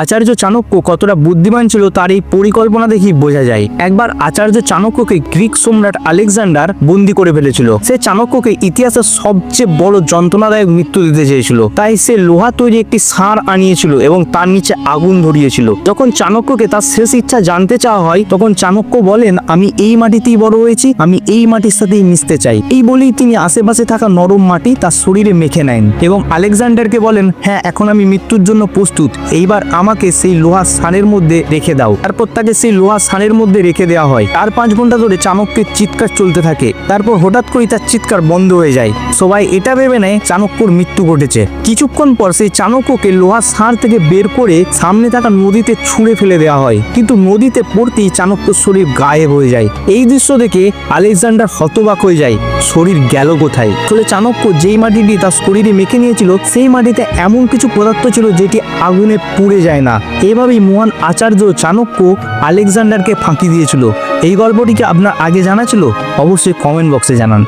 আচার্য চাণক্য কতটা বুদ্ধিমান ছিল তার এই পরিকল্পনা দেখেই বোঝা যায়। একবার আচার্য চাণক্যকে গ্রিক সম্রাট আলেকজান্ডার বন্দি করে ফেলেছিল। সে চাণক্যকে ইতিহাসের সবচেয়ে বড় যন্ত্রণাদায়ক মৃত্যু দিতে চেয়েছিল। তাই সে লোহা তৈরি একটি ষাঁড় আনিয়েছিল এবং তার নিচে আগুন ধরিয়েছিল। যখন চাণক্যকে তার শেষ ইচ্ছা জানতে চাওয়া হয়, তখন চাণক্য বলেন, আমি এই মাটিতেই বড় হয়েছি, আমি এই মাটির সাথেই মিশতে চাই। এই বলেই তিনি আশেপাশে থাকা নরম মাটি তার শরীরে মেখে নেন এবং আলেকজান্ডারকে বলেন হ্যাঁ এখন আমি মৃত্যুর জন্য প্রস্তুত। এইবার আমাকে সেই লোহা সানের মধ্যে রেখে দাও। তারপর তাকে সেই লোহা সানের মধ্যে রেখে দেওয়া হয়। চার পাঁচ ঘণ্টা ধরে চাণক্যের চিৎকার চলতে থাকে। তারপর হঠাৎ করেই তার চিৎকার বন্ধ হয়ে যায়। সবাই এটা ভেবে নেয় চাণক্যর মৃত্যু ঘটেছে। কিছুক্ষণ পর সেই চাণক্যকে লোহা সার থেকে বের করে সামনে থাকা নদীতে ছুঁড়ে ফেলে দেওয়া হয়। কিন্তু নদীতে পড়তেই চাণক্যর শরীর গায়েব হয়ে যায়। এই দৃশ্য দেখে আলেকজান্ডার হতবাক হয়ে যায়। শরীর গেল কোথায়? আসলে চাণক্য যেই মাটিটি তার শরীরে মেখে নিয়েছিল, সেই মাটিতে এমন কিছু পদার্থ ছিল যেটি আগুনে পুড়ে যায় না। এভাবেই মহান আচার্য চাণক্য আলেকজান্ডারকে ফাঁকি দিয়েছিল। এই গল্পটিকে আপনার আগে জানা ছিল? অবশ্যই কমেন্ট বক্সে জানান।